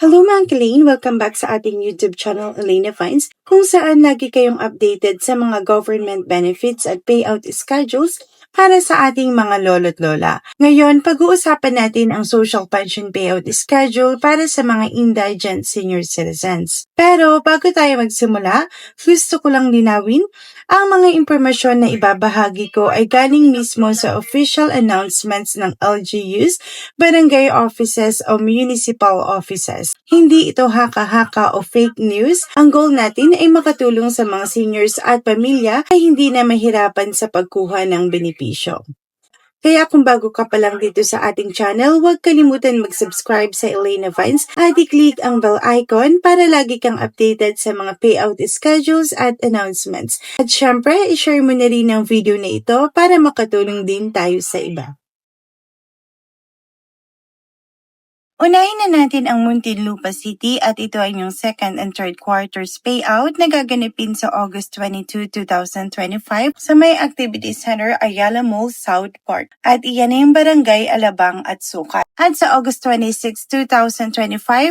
Hello mga Elaine! Welcome back sa ating YouTube channel, Elena Vines, kung saan lagi kayong updated sa mga government benefits at payout schedules para sa ating mga lolo't lola. Ngayon, pag-uusapan natin ang social pension payout schedule para sa mga indigent senior citizens. Pero bago tayo magsimula, gusto ko lang linawin, ang mga impormasyon na ibabahagi ko ay galing mismo sa official announcements ng LGUs, barangay offices o municipal offices. Hindi ito haka-haka o fake news. Ang goal natin ay makatulong sa mga seniors at pamilya ay hindi na mahirapan sa pagkuha ng benepisyo. Kaya kung bago ka pa lang dito sa ating channel, huwag kalimutan mag-subscribe sa Elena Vines at i-click ang bell icon para lagi kang updated sa mga payout schedules at announcements. At syempre, i-share mo na rin ang video na ito para makatulong din tayo sa iba. Unahin na natin ang Muntinlupa City at ito ay yung second and third quarters payout na gaganapin sa August 22, 2025 sa may Activity Center Ayala Mall South Park. At iyan ay yung barangay Alabang at Sukat. At sa August 26, 2025,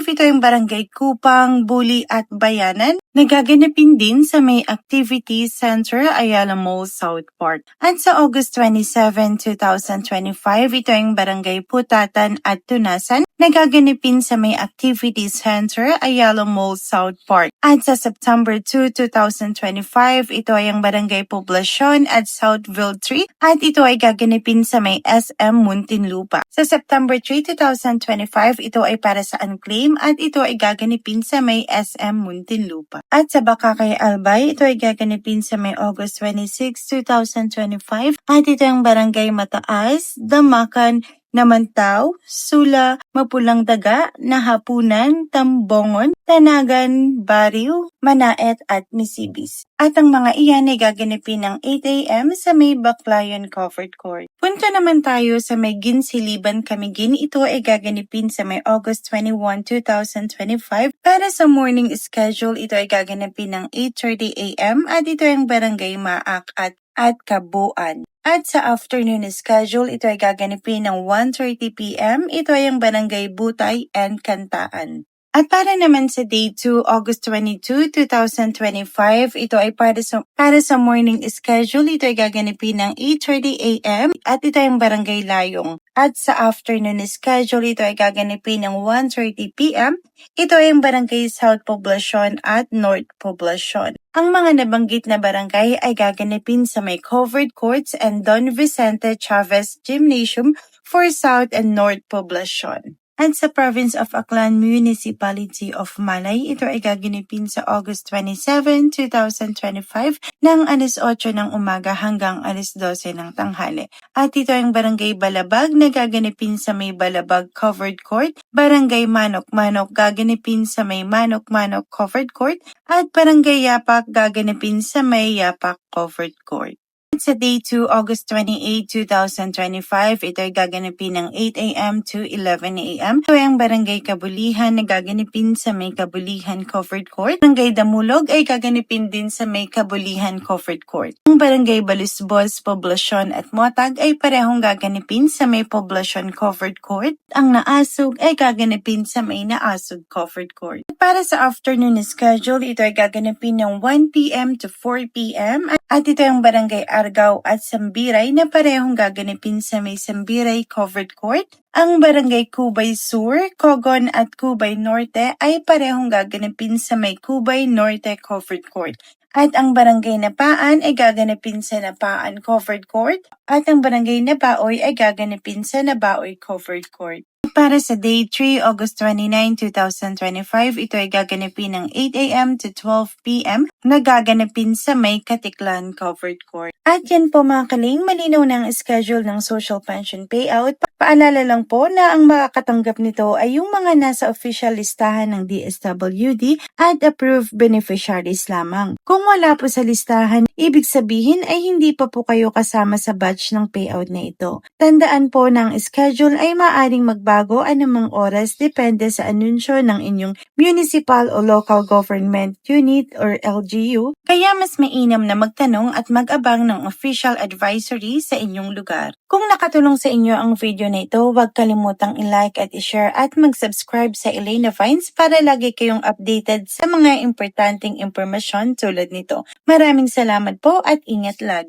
ito yung barangay Kupang, Buli at Bayanan na gaganapin din sa may Activity Center Ayala Mall South Park. At sa August 27, 2025, ito yung barangay Putatan at Tunasan na gaganapin sa may Activity Center Ayala Mall South Park. At sa September 2, 2025, ito ay ang Barangay Poblacion at Southville 3 at ito ay gaganapin sa may SM Muntinlupa. Sa September 3, 2025, ito ay para sa unclaim at ito ay gaganapin sa may SM Muntinlupa. At sa Bakakay Albay, ito ay gaganapin sa may August 26, 2025 at ito ang Barangay Mataas, Damakan, Namantaw, Sula, Mapulang Daga, Nahapunan, Tambongon, Tanagan, Bariw, Manaet at Misibis. At ang mga iyan ay gaganapin ng 8am sa may Baclayan Covered Court. Punta naman tayo sa may Ginsiliban Camigin. Ito ay gaganapin sa may August 21, 2025. Para sa morning schedule, ito ay gaganapin ng 8.30am at ito ay ang Barangay Maak at at Kabuan. At sa afternoon schedule, ito ay gaganapin ng 1.30pm. Ito ay ang Barangay Butay and Kantaan. At para naman sa day 2, August 22, 2025, ito ay para sa, para sa morning schedule. Ito ay gaganapin ng 8.30 a.m. at ito ay ang Barangay Layong. At sa afternoon schedule, ito ay gaganapin ng 1.30 p.m. Ito ay ang Barangay South Poblacion at North Poblacion. Ang mga nabanggit na barangay ay gaganapin sa may covered courts and Don Vicente Chavez Gymnasium for South and North Poblacion. At sa Province of Aklan Municipality of Malay, ito ay gaganapin sa August 27, 2025 ng alas 8 ng umaga hanggang alas 12 ng tanghali. At ito ang Barangay Balabag na gaganapin sa may Balabag Covered Court, Barangay Manok-Manok gaganapin sa may Manok-Manok Covered Court, at Barangay Yapak gaganapin sa may Yapak Covered Court. Sa day 2, August 28, 2025, ito ay gaganapin ng 8 a.m. to 11 a.m. Ito ay ang Barangay Kabulihan na gaganapin sa may Kabulihan Covered Court. Barangay Damulog ay gaganapin din sa may Kabulihan Covered Court. Ang Barangay Balusbos, Poblacion at Motag ay parehong gaganapin sa may Poblacion Covered Court. Ang Naasug ay gaganapin sa may Naasug Covered Court. Para sa afternoon schedule, ito ay gaganapin ng 1 p.m. to 4 p.m. At ito ang Barangay Argao at Sambiray na parehong gaganapin sa may Sambiray Covered Court. Ang Barangay Cubay Sur, Cogon at Cubay Norte ay parehong gaganapin sa may Cubay Norte Covered Court. At ang Barangay Napaan ay gaganapin sa Napaan Covered Court. At ang Barangay Nabaoy ay gaganapin sa Nabaoy Covered Court. Para sa Day 3, August 29, 2025, ito ay gaganapin ng 8 a.m. to 12 p.m. na gaganapin sa may Katiklan Covered Court. At yan po mga kaling, malinaw ng schedule ng social pension payout. Paalala lang po na ang makakatanggap nito ay yung mga nasa official listahan ng DSWD at approved beneficiaries lamang. Kung wala po sa listahan, ibig sabihin ay hindi pa po kayo kasama sa batch ng payout na ito. Tandaan po ang schedule ay maaring magbago magbabago anumang oras depende sa anunsyo ng inyong municipal o local government unit or LGU, kaya mas mainam na magtanong at mag-abang ng official advisory sa inyong lugar. Kung nakatulong sa inyo ang video na ito, huwag kalimutang i-like at i-share at mag-subscribe sa Elena Vines para lagi kayong updated sa mga importanteng impormasyon tulad nito. Maraming salamat po at ingat lagi.